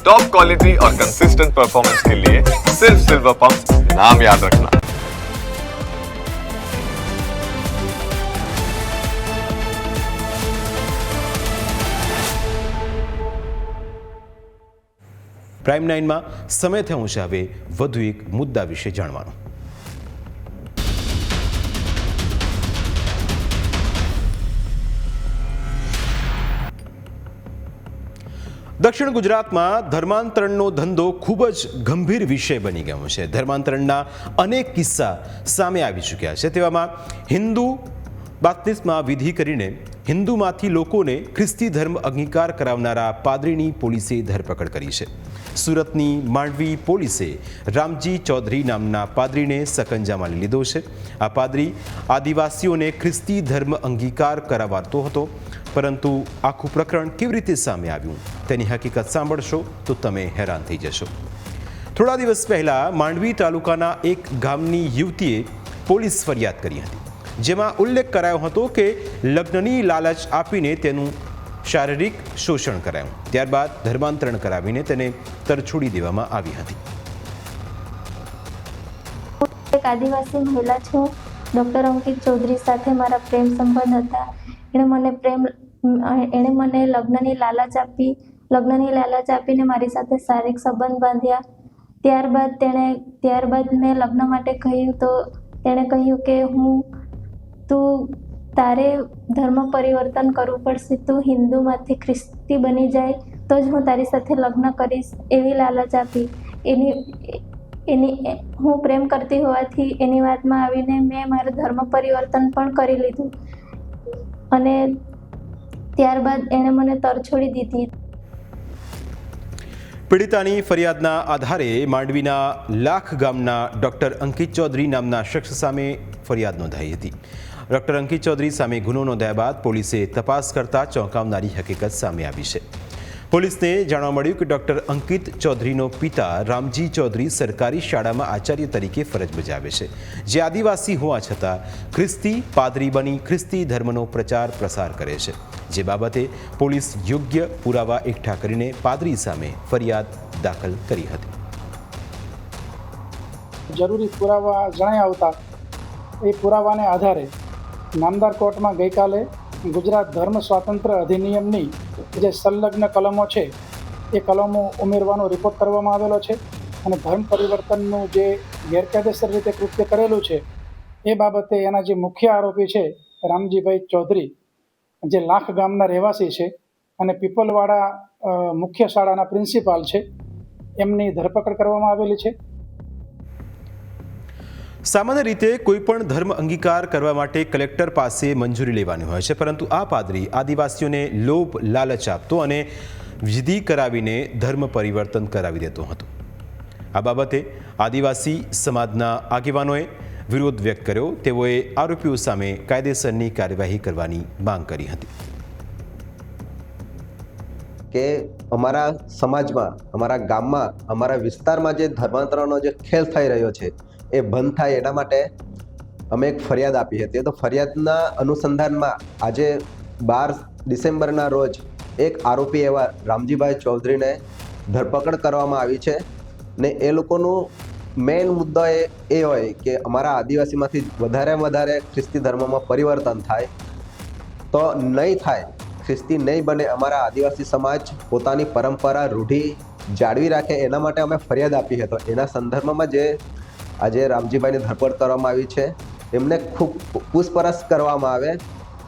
Top quality और consistent performance के लिए सिर्फ सिल्वर पंप नाम याद रखना પ્રાઇમ નાઇનમાં સમય થયો છે હવે વધુ એક મુદ્દા વિશે જાણવાનો દક્ષિણ ગુજરાતમાં ધર્માંતરણનો ધંધો ખૂબ જ ગંભીર વિષય બની ગયો છે. ધર્માંતરણના અનેક કિસ્સા સામે આવી ચૂક્યા છે. તેવામાં હિન્દુ બાપ્તિસ્મા વિધિ કરીને હિન્દુમાંથી લોકોને ખ્રિસ્તી ધર્મ અંગીકાર કરાવનારા પાદરીની પોલીસે ધરપકડ કરી છે. સુરતની માંડવી પોલીસે રામજી ચૌધરી નામના પાદરીને સકંજામાં લીધો છે. આ પાદરી આદિવાસીઓને ખ્રિસ્તી ધર્મ અંગીકાર કરાવાતો હતો, પરંતુ આખું પ્રકરણ કેવી રીતે સામે આવ્યું તેની હકીકત સાંભળશો તો તમે હેરાન થઈ જશો. થોડા દિવસ પહેલા માંડવી તાલુકાના એક ગામની યુવતીએ પોલીસ ફરિયાદ કરી હતી. જેમાં ઉલ્લેખ કરાયો હતો કે લગ્નની લાલચ આપીને તેનું શારીરિક શોષણ કરાયું. ત્યારબાદ ધર્માંતરણ કરાવીને તેને તરછોડી દેવામાં આવી હતી. એક આદિવાસી મહિલા છું. ડૉક્ટર અંકિત ચૌધરી સાથે મારા પ્રેમ સંબંધ હતા. એણે મને પ્રેમ, એણે મને લગ્નની લાલચ આપી, લગ્નની લાલચ આપીને મારી સાથે શારીરિક સંબંધ બાંધ્યા. ત્યારબાદ તેણે, ત્યારબાદ મેં લગ્ન માટે કહ્યું તો, તેણે કહ્યું કે હું તું તારે ધર્મ પરિવર્તન કરવું પડશે તું હિન્દુમાંથી ખ્રિસ્તી બની જાય, તો જ હું તારી સાથે લગ્ન કરીશ એવી લાલચ આપી. એની એની, હું પ્રેમ કરતી હોવાથી એની વાતમાં આવીને મેં મારું ધર્મ પરિવર્તન પણ કરી લીધું. અને ત્યારબાદ એણે મને તરછોડી દીધી. પીડિતાની ફરિયાદના આધારે માંડવીના લાખ ગામના ડોક્ટર અંકિત ચૌધરી નામના શખ્સ સામે ફરિયાદ નોંધાઈ હતી. ડોક્ટર અંકિત ચૌધરી સામે ગુનો નોંધાયા બાદ પોલીસે તપાસ કરતા ચોંકાવનારી હકીકત સામે આવી છે. પોલીસને જાણવા મળ્યું કે ડોક્ટર અંકિત ચૌધરીનો પિતા રામજી ચૌધરી સરકારી શાળામાં આચાર્ય તરીકે ફરજ બજાવે છે. જે આદિવાસી હોવા છતાં ખ્રિસ્તી પાદરી બની ખ્રિસ્તી ધર્મનો પ્રચાર પ્રસાર કરે છે. જે બાબતે પોલીસ યોગ્ય પુરાવા એકઠા કરીને પાદરી સામે ફરિયાદ દાખલ કરી હતી. જરૂરી પુરાવા જણાઈ આવતા, એ પુરાવાને આધારે નામદાર કોર્ટમાં ગઈકાલે ગુજરાત ધર્મ સ્વાતંત્ર્ય અધિનિયમની જે સંલગ્ન કલમો છે, એ કલમો ઉમેરવાનો રિપોર્ટ કરવામાં આવેલો છે અને ધર્મ પરિવર્તનનું જે ગેરકાયદેસર રીતે કૃત્ય કરેલું છે, એ બાબતે એના જે મુખ્ય આરોપી છે, રામજીભાઈ ચૌધરી, જે લાખ ગામના રહેવાસી છે અને પીપલવાડા મુખ્ય શાળાના પ્રિન્સિપાલ છે, એમની ધરપકડ કરવામાં આવેલી છે. સામાન્ય રીતે કોઈપણ ધર્મ અંગીકાર કરવા માટે કલેક્ટર પાસે મંજૂરી લેવાની હોય છે, પરંતુ આ પાદરી આદિવાસીઓને લોભ, લાલચ આપતો અને વિધિ કરાવીને ધર્મ પરિવર્તન કરાવી દેતો હતો. આ બાબતે આદિવાસી સમાજના આગેવાનોએ વિરોધ વ્યક્ત કર્યો. તેઓએ આરોપીઓ સામે કાયદેસરની કાર્યવાહી કરવાની માંગ કરી હતી. કે અમારા સમાજમાં, અમારા ગામમાં, અમારા વિસ્તારમાં જે ધર્માંતરણનો જે ખેલ થઈ રહ્યો છે, એ બંધ થાય એના માટે અમે એક ફરિયાદ આપી હતી. તો ફરિયાદના અનુસંધાનમાં આજે બાર ડિસેમ્બરના રોજ એક આરોપી એવા રામજીભાઈ ચૌધરીને ધરપકડ કરવામાં આવી છે ને એ લોકોનું મેઇન મુદ્દો એ એ હોય કે અમારા આદિવાસીમાંથી વધારે વધારે ખ્રિસ્તી ધર્મમાં પરિવર્તન થાય તો નહીં થાય ખ્રિસ્તી નહીં બને, અમારા આદિવાસી સમાજ પોતાની પરંપરા રૂઢી જાળવી રાખે, એના માટે અમે ફરિયાદ આપી હતો. એના સંદર્ભમાં જે આજે રામજીભાઈની ધરપકડ કરવામાં આવી છે, એમને ખૂબ પૂછપરછ કરવામાં આવે,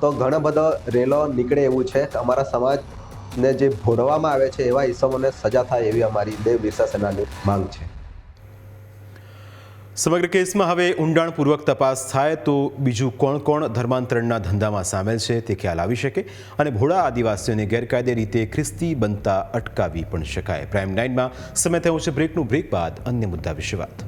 તો ઘણો બધો રેલો નીકળે એવું છે. અમારા સમાજને જે ભોળવામાં આવે છે, એવા ઈસમોને સજા થાય એવી અમારી દેવ બિરસા માંગ છે. સમગ્ર કેસમાં હવે ઊંડાણપૂર્વક તપાસ થાય તો બીજું કોણ કોણ ધર્માંતરણના ધંધામાં સામેલ છે તે ખ્યાલ આવી શકે અને ભોળા આદિવાસીઓને ગેરકાયદે રીતે ખ્રિસ્તી બનતા અટકાવી પણ શકાય. પ્રાઇમ નાઇનમાં સમય થયો છે બ્રેકનું બ્રેક બાદ અન્ય મુદ્દા વિશે વાત.